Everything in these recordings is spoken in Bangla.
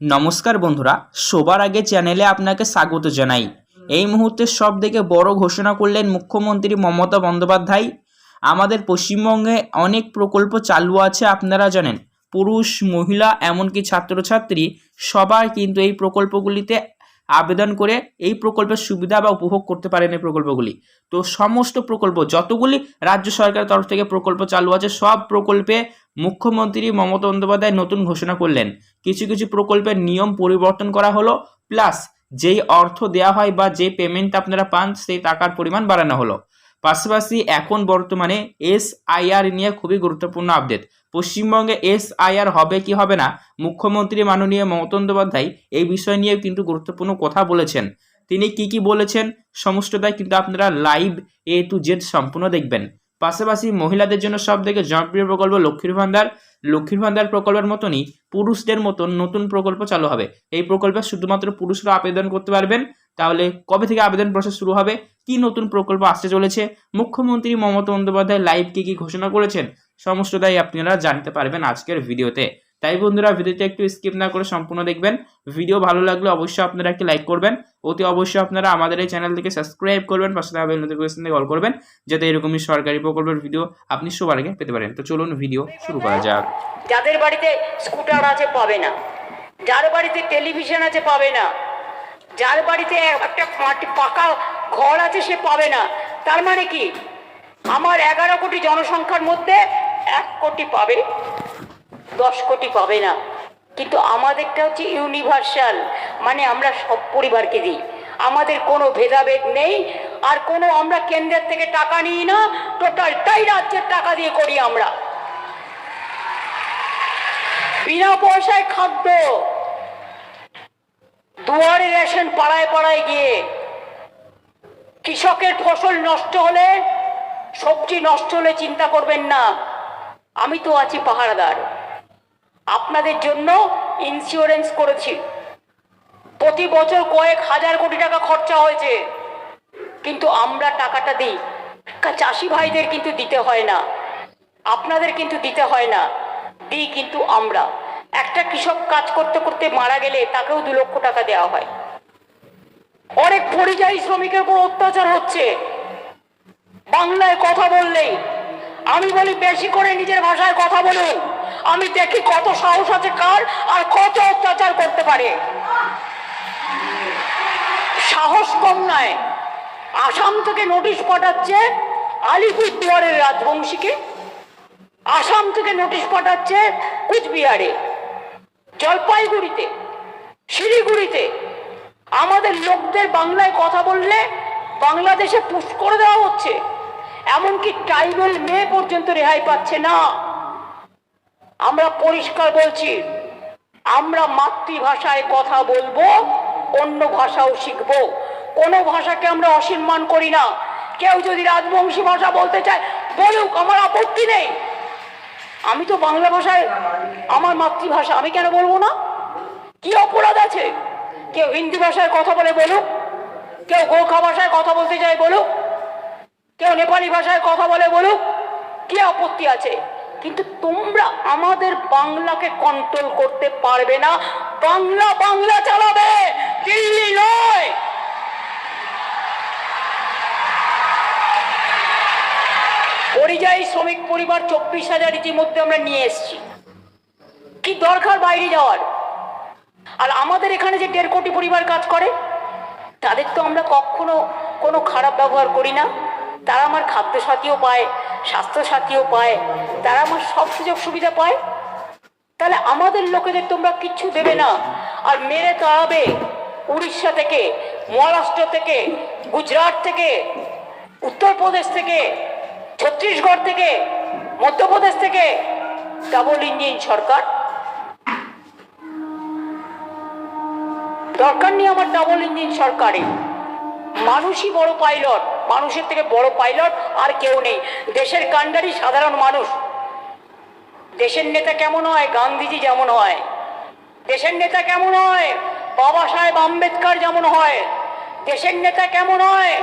নমস্কার বন্ধুরা সবার আগে চ্যানেলে আপনাকে স্বাগত জানাই। এই মুহূর্তে সব থেকে বড় ঘোষণা করলেন মুখ্যমন্ত্রী মমতা বন্দ্যোপাধ্যায়। আমাদের পশ্চিমবঙ্গে অনেক প্রকল্প চালু আছে, আপনারা জানেন। পুরুষ, মহিলা, এমনকি ছাত্রছাত্রী সবার কিন্তু এই প্রকল্পগুলিতে আবেদন করে এই প্রকল্পের সুবিধা বা উপভোগ করতে পারেন এই প্রকল্পগুলি। তো সমস্ত প্রকল্প, যতগুলি রাজ্য সরকারের তরফ থেকে প্রকল্প চালু আছে, সব প্রকল্পে মুখ্যমন্ত্রী মমতা বন্দ্যোপাধ্যায় নতুন ঘোষণা করলেন। কিছু কিছু প্রকল্পের নিয়ম পরিবর্তন করা হলো, প্লাস যেই অর্থ দেওয়া হয় বা যে পেমেন্ট আপনারা পান, সেই টাকার পরিমাণ বাড়ানো হলো। পাশাপাশি এখন বর্তমানে এস আইআর নিয়ে খুবই গুরুত্বপূর্ণ আপডেট। পশ্চিমবঙ্গে এস আইআর হবে কি হবে না, মুখ্যমন্ত্রী মাননীয় মমতা বন্দ্যোপাধ্যায় এই বিষয় নিয়ে কিন্তু গুরুত্বপূর্ণ কথা বলেছেন। তিনি কি কি বলেছেন সমস্তটাই কিন্তু আপনারা লাইভ এ টু জেড সম্পূর্ণ দেখবেন। পাশাপাশি মহিলাদের জন্য সব থেকে জনপ্রিয় প্রকল্প লক্ষ্মীর ভান্ডার। লক্ষ্মীর ভান্ডার প্রকল্পের মতনই পুরুষদের মতন নতুন প্রকল্প চালু হবে। এই প্রকল্পে শুধুমাত্র পুরুষরা আবেদন করতে পারবেন তাহলে কবে থেকে আবেদন প্রসেস শুরু হবে? কি নতুন প্রকল্প আসতে চলেছে? মুখ্যমন্ত্রী মমতা বন্দ্যোপাধ্যায় লাইভ কি কি ঘোষণা করেছেন? সমস্ত সমস্তটাই আপনারা জানতে পারবেন আজকের ভিডিওতে। তাই বন্ধুরা ভিডিওতে একটু স্কিপ না করে সম্পূর্ণ দেখবেন। ভিডিও ভালো লাগলে অবশ্যই আপনারা একটি লাইক করবেন। অতি অবশ্যই আপনারা আমাদের এই চ্যানেল থেকে সাবস্ক্রাইব করবেন, পাশে থাকা বেল নোটিফিকেশন দিয়ে কল করবেন, যাতে এরকমই সরকারি প্রকল্পের ভিডিও আপনি সবার আগে পেতে পারেন। তো চলুন ভিডিও শুরু করা যাক। যাদের বাড়িতে স্কুটার আছে পাবে না। যার বাড়িতে টেলিভিশন আছে পাবে না। যার বাড়িতে একটা মাটি পাকা ঘর আছে সে পাবে না। তার মানে কি? আমার এগারো কোটি জনসংখ্যার মধ্যে এক কোটি পাবে, দশ কোটি পাবে না। কিন্তু আমাদেরটা হচ্ছে ইউনিভার্সাল মানে আমরা সব পরিবারকে দিই। আমাদের কোনো ভেদাভেদ নেই, আর কোনো আমরা কেন্দ্রের থেকে টাকা নিই না, টোটালটাই রাজ্যের টাকা দিয়ে করি আমরা। বিনা পয়সায় খাদ্য। দুয়ারে রেশন পাড়ায় পাড়ায় গিয়ে কৃষকের ফসল নষ্ট হলে, সবজি নষ্ট হলে চিন্তা করবেন না। আমি তো আছি পাহারাদার। আপনাদের জন্য ইন্স্যুরেন্স করেছি। প্রতি বছর কয়েক হাজার কোটি টাকা খরচা হয়েছে। কিন্তু আমরা টাকাটা দিই। চাষি ভাইদের কিন্তু দিতে হয় না। আপনাদের কিন্তু দিতে হয় না। দিই কিন্তু আমরা। একটা কৃষক কাজ করতে করতে মারা গেলে তাকেও দু লক্ষ টাকা দেওয়া হয়। অনেক পরিযায়ী শ্রমিকের উপর অত্যাচার হচ্ছে। বাংলায় কথা বললেই, আমি বলি বেশি করে নিজের ভাষায় কথা বলুন। আমি দেখি কত সাহস আছে কার আর কত অত্যাচার করতে পারে। সাহস কম নয়। আসাম থেকে নোটিশ পাঠাচ্ছে আলিপুরদুয়ারের রাজবংশীকে। আসাম থেকে নোটিশ পাঠাচ্ছে কুচবিহারে। জলপাইগুড়িতে, শিলিগুড়িতে। আমাদের লোকদের বাংলায় কথা বললে বাংলাদেশে পুশ করে দেওয়া হচ্ছে। এমনকি ট্রাইবেল মেয়ে পর্যন্ত রেহাই পাচ্ছে না। আমরা পরিষ্কার বলছি, আমরা মাতৃভাষায় কথা বলব, অন্য ভাষাও শিখব। কোনো ভাষাকে আমরা অসম্মান করি না। কেউ যদি রাজবংশী ভাষা বলতে চায়, বলুক, আমার আপত্তি নেই। আমি তো বাংলা ভাষায় আমার মাতৃভাষা, আমি কেন বলব না? কি অপরাধ আছে? কেউ হিন্দি ভাষায় কথা বলে বলুক, কেউ গোর্খা ভাষায় কথা বলতে চায় বলুক, কেউ নেপালি ভাষায় কথা বলে বলুক, কি আপত্তি আছে? কিন্তু তোমরা আমাদের বাংলাকে কন্ট্রোল করতে পারবে না। বাংলা বাংলা চালাবে, দিল্লি নয়! পরিযায়ী শ্রমিক পরিবার চব্বিশ হাজার ইতিমধ্যে আমরা নিয়ে এসেছি। কি দরকার বাইরে যাওয়ার? আর আমাদের এখানে যে দেড় কোটি পরিবার কাজ করে, তাদের তো আমরা কখনো কোনো খারাপ ব্যবহার করি না। তারা আমার খাদ্য সাথীও পায় স্বাস্থ্য সাথীও পায়, তারা আমার সব সুযোগ সুবিধা পায়। তাহলে আমাদের লোকেদের তোমরা কিচ্ছু দেবে না। আর মেরে তাড়াবে উড়িষ্যা থেকে, মহারাষ্ট্র থেকে, গুজরাট থেকে, উত্তরপ্রদেশ থেকে ছত্তিশগড় থেকে, মধ্যপ্রদেশ থেকে ডাবল ইঞ্জিন সরকার। দরকার নেই আমার ডাবল ইঞ্জিন সরকারে। মানুষই বড় পাইলট মানুষের থেকে বড় পাইলট আর কেউ নেই। দেশের কাণ্ডারি সাধারণ মানুষ। দেশের নেতা কেমন হয়? গান্ধীজি যেমন হয়। দেশের নেতা কেমন হয়? বাবা সাহেব আম্বেদকর যেমন হয়। দেশের নেতা কেমন হয়?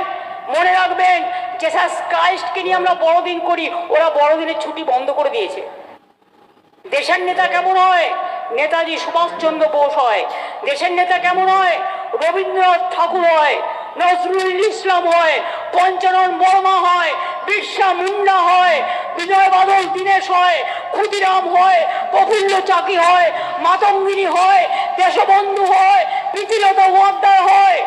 মনে রাখবেন জেসাস ক্রাইস্টকে নিয়ে আমরা বড়দিন করি, ওরা বড়দিনের ছুটি বন্ধ করে দিয়েছে। দেশের নেতা কেমন হয়? নেতাজি সুভাষচন্দ্র বোস হয়। দেশের নেতা কেমন হয়? রবীন্দ্রনাথ ঠাকুর হয়। নজরুল ইসলাম হয়। পঞ্চানন বর্মা হয়। বিরসা মুন্ডা হয়। বিজয় বাদল দীনেশ হয়। ক্ষুদিরাম হয়। প্রফুল্ল চাকি হয়। মাতঙ্গিনী হয়। দেশবন্ধু হয়। প্রীতিলতা ওয়াদ্দার হয়।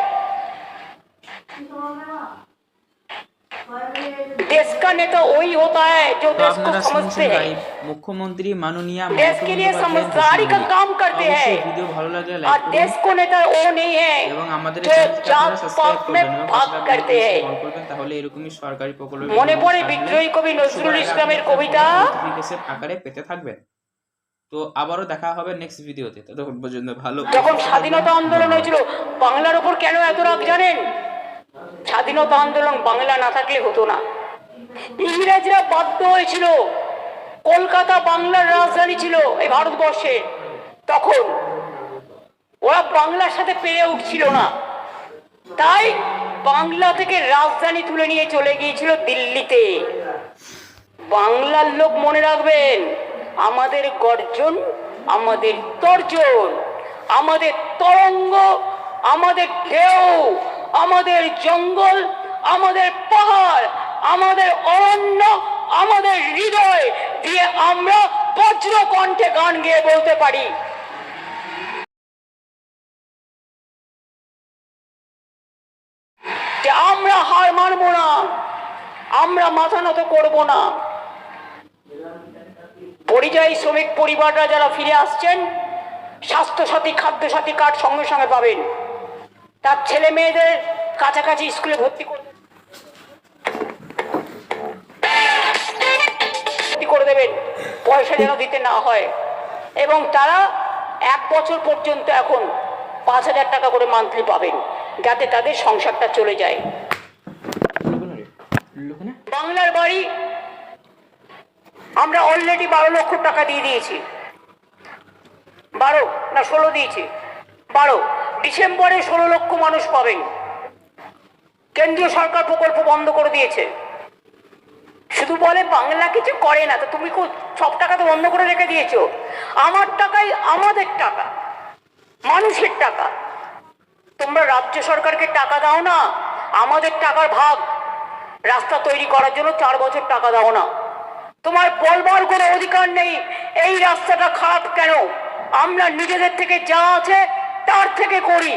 देश का नेता वही होता है जो তো देश को আপনারা समझते শুনছেন हैं লাইভ মুখ্যমন্ত্রী মাননীয় देश के लिए समझदारी का काम करते हैं ভিডিও ভালো লাগলে और লাইক देश করুন को नेता वो नहीं है এবং আমাদের जो চ্যানেলটিকে আপনারা जात সাবস্ক্রাইব पात में করবেন এবং भाग পাশে करते हैं কল করবেন তাহলে এরকমই সরকারি প্রকল্প মনে পড়ে বিদ্রোহী কবি নজরুল ইসলামের কবিতা নোটিফিকেশন আকারে পেতে থাকবেন তো আবারও দেখা হবে নেক্সট ভিডিওতে ততক্ষণ পর্যন্ত ভালো যখন স্বাধীনতা আন্দোলন হয়েছিল বাংলার ওপর কেন এত রাগ জানেন স্বাধীনতা আন্দোলন বাংলা না থাকলে হতো না। ইংরেজরা বাধ্য হয়েছিল, কলকাতা বাংলার রাজধানী ছিল এই ভারতবর্ষে। তখন ওরা বাংলার সাথে পেরে উঠছিল না। তাই বাংলা থেকে রাজধানী তুলে নিয়ে চলে গিয়েছিল দিল্লিতে। বাংলার লোক মনে রাখবেন, আমাদের গর্জন, আমাদের তর্জন, আমাদের তরঙ্গ, আমাদের ঢেউ। আমাদের জঙ্গল, আমাদের পাহাড়, আমাদের অরণ্য, আমাদের হৃদয় দিয়ে আমরা বজ্র কণ্ঠে গান গেয়ে বলতে পারি। আমরা হার মানবো না, আমরা মাথা নত করব না। পরিযায়ী শ্রমিক পরিবাররা যারা ফিরে আসছেন, স্বাস্থ্যসাথী, খাদ্যসাথী কার্ড সঙ্গে সঙ্গে পাবেন। তার ছেলে মেয়েদের কাছাকাছি স্কুলে ভর্তি করে দেবেন। পয়সা যেন দিতে না হয়। এবং তারা এক বছর পর্যন্ত এখন পাঁচ হাজার টাকা করে মান্থলি পাবেন, যাতে তাদের সংসারটা চলে যায়। বাংলার বাড়ি আমরা অলরেডি বারো লক্ষ টাকা দিয়ে দিয়েছি। বারো না ষোলো দিয়েছি। বারো। ডিসেম্বরে ষোলো লক্ষ মানুষ পাবেন। কেন্দ্রীয় সরকার প্রকল্প বন্ধ করে দিয়েছে। শুধু বলে বাংলা কিছু করে না, তো তুমি সব টাকা তো বন্ধ করে রেখে দিয়েছ। আমার টাকাই আমাদের টাকা, মানুষের টাকা। তোমরা রাজ্য সরকারকে টাকা দাও না, আমাদের টাকার ভাগ। রাস্তা তৈরি করার জন্য চার বছর টাকা দাও না। তোমার বলবার কোনো অধিকার নেই, এই রাস্তাটা খারাপ কেন? আমরা নিজেদের থেকে যা আছে তার থেকে করি।